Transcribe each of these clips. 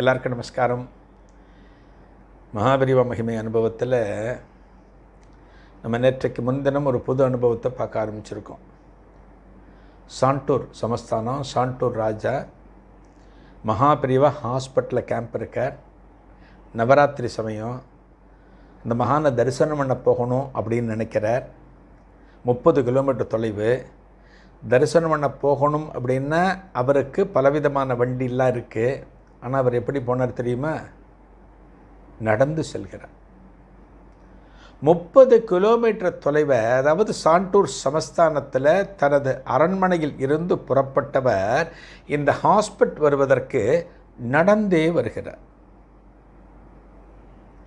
எல்லாருக்கும் நமஸ்காரம். மகாபரிவ மகிமை அனுபவத்தில் நம்ம நேற்றைக்கு முன்தினம் ஒரு புது அனுபவத்தை பார்க்க ஆரம்பிச்சிருக்கோம். சாண்டூர் சமஸ்தானம் சாண்டூர் ராஜா மகாபிரிவா ஹாஸ்பிட்டலில் கேம்ப் இருக்கார். நவராத்திரி சமயம் இந்த மகானை தரிசனம் பண்ண போகணும் அப்படின்னு நினைக்கிறார். முப்பது கிலோமீட்டர் தொலைவு தரிசனம் பண்ண போகணும் அப்படின்னா அவருக்கு பலவிதமான வண்டிலாம் இருக்குது ஆனால் அவர் எப்படி போனார் தெரியுமா? நடந்து செல்கிறார். முப்பது கிலோமீட்டர் தொலைவை அதாவது சாண்டூர் சமஸ்தானத்தில் தனது அரண்மனையில் இருந்து புறப்பட்டவர் இந்த ஹாஸ்பிட் வருவதற்கு நடந்தே வருகிறார்.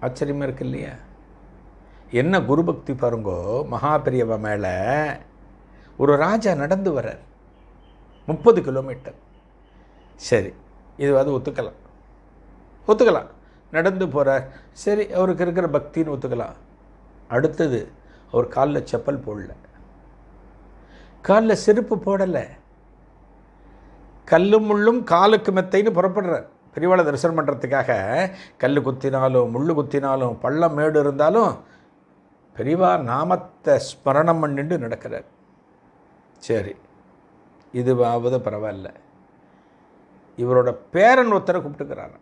ஆச்சரியமாக இருக்கு இல்லையா? என்ன குருபக்தி பாருங்கோ மகாபெரியவ மேலே ஒரு ராஜா நடந்து வர்றார். முப்பது கிலோமீட்டர். சரி இது அது ஒத்துக்கலாம். ஒத்துக்கலாம். நடந்து போகிறார் சரி அவருக்கு இருக்கிற பக்தின்னு ஒத்துக்கலாம். அடுத்தது அவர் காலில் செப்பல் போடல. காலில் செருப்பு போடலை. கல்லும் முள்ளும் காலுக்கு மெத்தைன்னு புறப்படுறார். பெரியவாளை தரிசனம் பண்ணுறதுக்காக கல் குத்தினாலும் முள் குத்தினாலும் பள்ளம் மேடு இருந்தாலும் பெரியவா நாமத்தை ஸ்மரணம் பண்ணிட்டு நடக்கிறார். சரி இதுவாவது பரவாயில்ல. இவரோட பேரன் ஒருத்தரை கூப்பிட்டுக்கிறார்.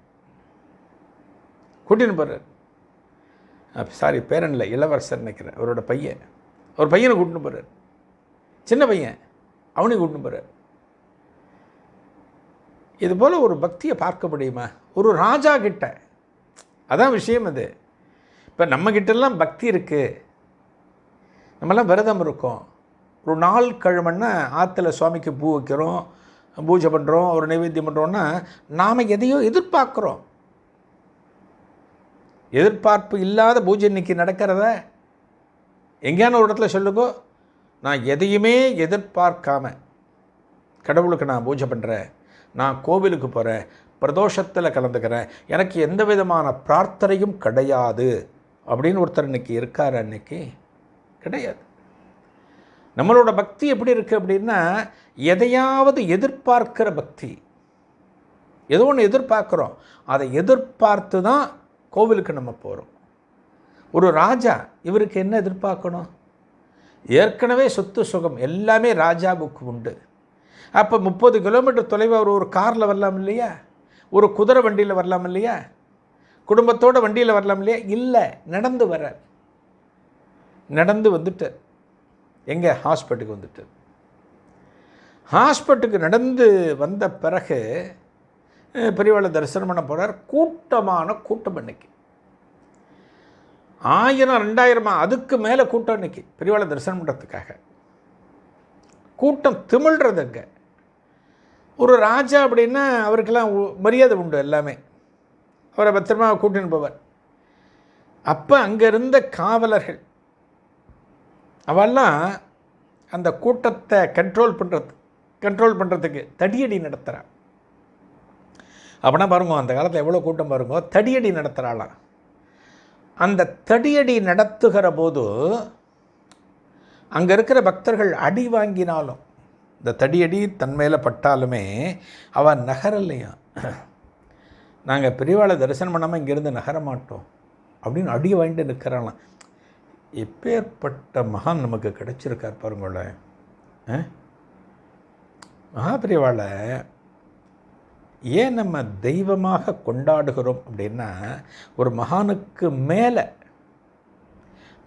கூட்டின்னு போகிறார் சாரி பேரன் இல்லை இளவரசர் நினைக்கிறேன். அவரோட பையன். அவர் பையனை கூட்டின்னு போகிறார் சின்ன பையன். அவனையும் கூட்டின்னு போகிறார் இது போல் ஒரு பக்தியை பார்க்க முடியுமா? ஒரு ராஜா கிட்ட. அதான் விஷயம் அது. இப்போ நம்மக்கிட்டெல்லாம் பக்தி இருக்குது நம்மலாம் விரதம் இருக்கோம். ஒரு நாள் கிழமைன்னா ஆற்றுல சுவாமிக்கு பூ வைக்கிறோம். பூஜை பண்ணுறோம் ஒரு நைவேத்தியம் பண்ணுறோன்னா நாம் எதையோ எதிர்பார்க்குறோம். எதிர்பார்ப்பு இல்லாத பூஜை இன்னைக்கு நடக்கிறத எங்கேயான ஒரு இடத்துல சொல்லுங்க நான் எதையுமே எதிர்பார்க்காம கடவுளுக்கு நான் பூஜை பண்ணுறேன் நான் கோவிலுக்கு போகிறேன் பிரதோஷத்தில் கலந்துக்கிறேன் எனக்கு எந்த விதமான பிரார்த்தனையும் கிடையாது அப்படின்னு ஒருத்தர் இன்னைக்கு இருக்கார் அன்னைக்கு கிடையாது. நம்மளோட பக்தி எப்படி இருக்குது அப்படின்னா எதையாவது எதிர்பார்க்கிற பக்தி. ஏதோ ஒன்று எதிர்பார்க்குறோம். அதை எதிர்பார்த்து தான் கோவிலுக்கு நம்ம போகிறோம் ஒரு ராஜா இவருக்கு என்ன எதிர்பார்க்கணும்? ஏற்கனவே சொத்து சுகம் எல்லாமே ராஜாவுக்கு உண்டு. அப்போ முப்பது கிலோமீட்டர் தொலைவு அவர் ஒரு காரில் வரலாம் இல்லையா? ஒரு குதிரை வண்டியில் வரலாம் இல்லையா? குடும்பத்தோட வண்டியில் வரலாம் இல்லையா? இல்லை நடந்து வர்றார். நடந்து வந்துட்டு எங்கே? ஹாஸ்பிட்டலுக்கு வந்துட்டு. ஹாஸ்பிட்டலுக்கு நடந்து வந்த பிறகு பெரியவாளை தரிசனம் பண்ண போகிறார் கூட்டமான கூட்டம் இன்னைக்கு ஆயிரம் ரெண்டாயிரமா அதுக்கு மேலே கூட்டம் இன்னைக்கு பெரியவாளை தரிசனம் பண்ணுறதுக்காக கூட்டம் திமிழ்றதுங்க ஒரு ராஜா அப்படின்னா அவருக்கெல்லாம் மரியாதை உண்டு எல்லாமே. அவரை பத்திரமா கூட்டின்னு போவார். அப்போ அங்கே இருந்த காவலர்கள் அவெல்லாம் அந்த கூட்டத்தை கண்ட்ரோல் பண்ணுறது கண்ட்ரோல் பண்ணுறதுக்கு தடியடி நடத்துகிறான் அப்படின்னா பாருங்க அந்த காலத்தில் எவ்வளோ கூட்டம் பாருங்க தடியடி நடத்துகிறாளாம் அந்த தடியடி நடத்துகிற போது அங்கே இருக்கிற பக்தர்கள் அடி வாங்கினாலும் இந்த தடியடி தன் மேலே பட்டாலுமே அவன் நகரலையா. நாங்கள் பெரியவாளை தரிசனம் பண்ணாமல் இங்கேருந்து நகர மாட்டோம் அப்படின்னு அடி வாங்கிட்டு நிற்கிறாளாம் எப்பேற்பட்ட மகான் நமக்கு கிடச்சிருக்கார் பாருங்களேன். ஆ? ஏன் நம்ம தெய்வமாக கொண்டாடுகிறோம் அப்படின்னா ஒரு மகானுக்கு மேலே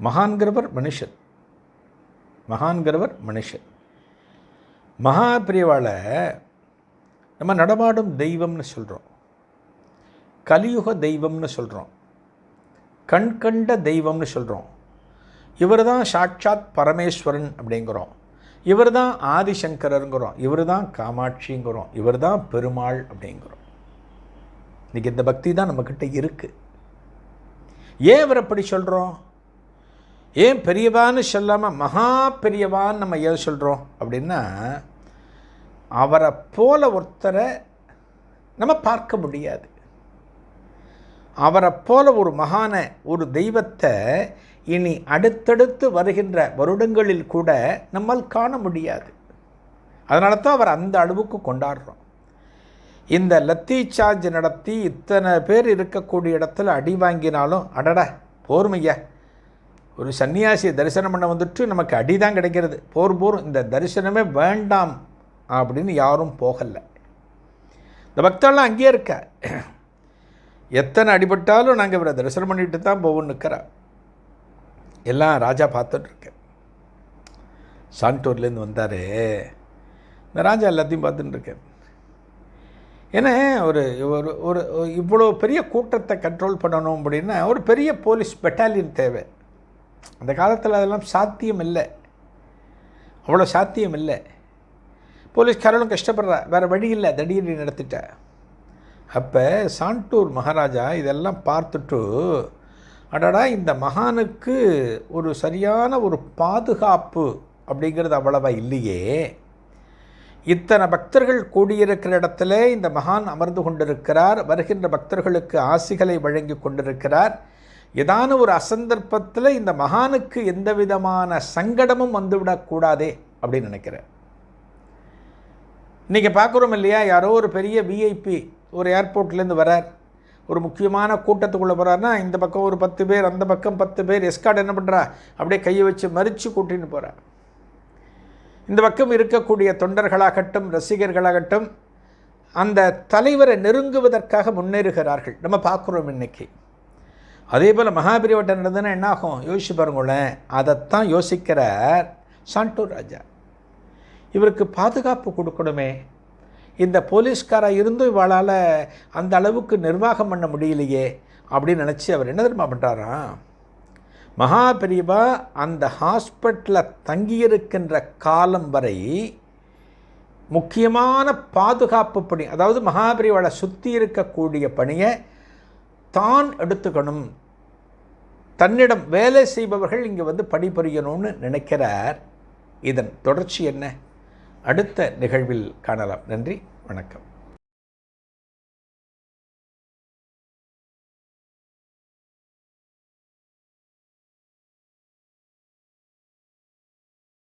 மகான்கிறவர் மனுஷன். மகான்கிறவர் மனுஷன். மகாபிரிவாளை நம்ம நடமாடும் தெய்வம்னு சொல்கிறோம் கலியுக தெய்வம்னு சொல்கிறோம் கண்கண்ட தெய்வம்னு சொல்கிறோம் இவர் தான் சாட்சாத் பரமேஸ்வரன் அப்படிங்கிறோம். இவர் தான் ஆதிசங்கரருங்கிறோம். இவர் தான் காமாட்சிங்கிறோம். இவர் தான் பெருமாள் அப்படிங்கிறோம். இன்றைக்கி இந்த பக்தி தான் நம்மக்கிட்ட இருக்குது ஏன் இவர் அப்படி சொல்கிறோம் ஏன் பெரியவான்னு சொல்லாமல் மகா பெரியவான்னு நம்ம ஏன் சொல்கிறோம் அப்படின்னா அவரை போல ஒருத்தரை நம்ம பார்க்க முடியாது. அவரை போல ஒரு மகான ஒரு தெய்வத்தை இனி அடுத்தடுத்து வருகின்ற வருடங்களில் கூட நம்மால் காண முடியாது. அதனால தான் அவர் அந்த அளவுக்கு கொண்டாடுறோம். இந்த லத்தி சார்ஜ் நடத்தி இத்தனை பேர் இருக்கக்கூடிய இடத்துல அடி வாங்கினாலும் அடடா போர்மையா. ஒரு சன்னியாசியை தரிசனம் பண்ண வந்துட்டு நமக்கு அடி தான் கிடைக்கிறது. போர் போரும் இந்த தரிசனமே வேண்டாம் அப்படின்னு யாரும் போகலை. இந்த பக்தெல்லாம் அங்கேயே இருக்க. எத்தனை அடிபட்டாலும் நாங்கள் இவரை தரிசனம் பண்ணிட்டு தான் போவோம்னு நிற்கிறா எல்லாம் ராஜா பார்த்துட்ருக்கேன். சாண்டூர்லேருந்து வந்தார். இந்த ராஜா எல்லாத்தையும் பார்த்துட்டுருக்கேன் ஏன்னா ஒரு ஒரு ஒரு இவ்வளோ பெரிய கூட்டத்தை கண்ட்ரோல் பண்ணணும் அப்படின்னா ஒரு பெரிய போலீஸ் பெட்டாலியன் தேவை. அந்த காலத்தில் அதெல்லாம் சாத்தியம் இல்லை. அவ்வளோ சாத்தியம் இல்லை. போலீஸ்காரனும் கஷ்டப்படுறா வேறு வழி இல்லை தடியடி நடத்திட்ட. அப்போ சாண்டூர் மகாராஜா இதெல்லாம் பார்த்துட்டு அடடா இந்த மகானுக்கு ஒரு சரியான ஒரு பாதுகாப்பு அப்படிங்கிறது அவ்வளவா இல்லையே. இத்தனை பக்தர்கள் கூடியிருக்கிற இடத்துல இந்த மகான் அமர்ந்து கொண்டிருக்கிறார். வருகின்ற பக்தர்களுக்கு ஆசிகளை வழங்கி கொண்டிருக்கிறார். ஏதான ஒரு அசந்தர்ப்பத்தில் இந்த மகானுக்கு எந்த விதமான சங்கடமும் வந்துவிடக்கூடாதே அப்படின்னு நினைக்கிறேன் இன்றைக்கி பார்க்குறோம் இல்லையா? யாரோ ஒரு பெரிய விஐபி ஒரு ஏர்போர்ட்லேருந்து வரார் ஒரு முக்கியமான கூட்டத்துக்குள்ளே போகிறாருன்னா இந்த பக்கம் ஒரு பத்து பேர் அந்த பக்கம் பத்து பேர் எஸ்கார்டு என்ன பண்ணுறா அப்படியே கையை வச்சு மறித்து கூட்டின்னு போகிறார் இந்த பக்கம் இருக்கக்கூடிய தொண்டர்களாகட்டும் ரசிகர்களாகட்டும் அந்த தலைவரை நெருங்குவதற்காக முன்னேறுகிறார்கள். நம்ம பார்க்குறோம் இன்னைக்கு. அதே போல் மகாபிரிவட்டம் நடந்ததுன்னா என்ன ஆகும்? யோசிச்சு பாருங்களேன். அதைத்தான் யோசிக்கிறார் சாண்டூர் ராஜா. இவருக்கு பாதுகாப்பு கொடுக்கணுமே. இந்த போலீஸ்காராக இருந்தும் இவளால் அந்த அளவுக்கு நிர்வாகம் பண்ண முடியலையே அப்படின்னு நினச்சி அவர் என்ன தெரியுமா பண்ணுறாராம் மகா பெரியவா அந்த ஹாஸ்பிட்டலில் தங்கியிருக்கின்ற காலம் வரை முக்கியமான பாதுகாப்பு பணி அதாவது மகாபிரிவாளை சுற்றி இருக்கக்கூடிய பணியை தான் எடுத்துக்கணும். தன்னிடம் வேலை செய்பவர்கள் இங்கே வந்து பணிபுரியணும்னு நினைக்கிறார். இதன் தொடர்ச்சி என்ன? அடுத்த நிகழ்வில் காணலாம். நன்றி வணக்கம்.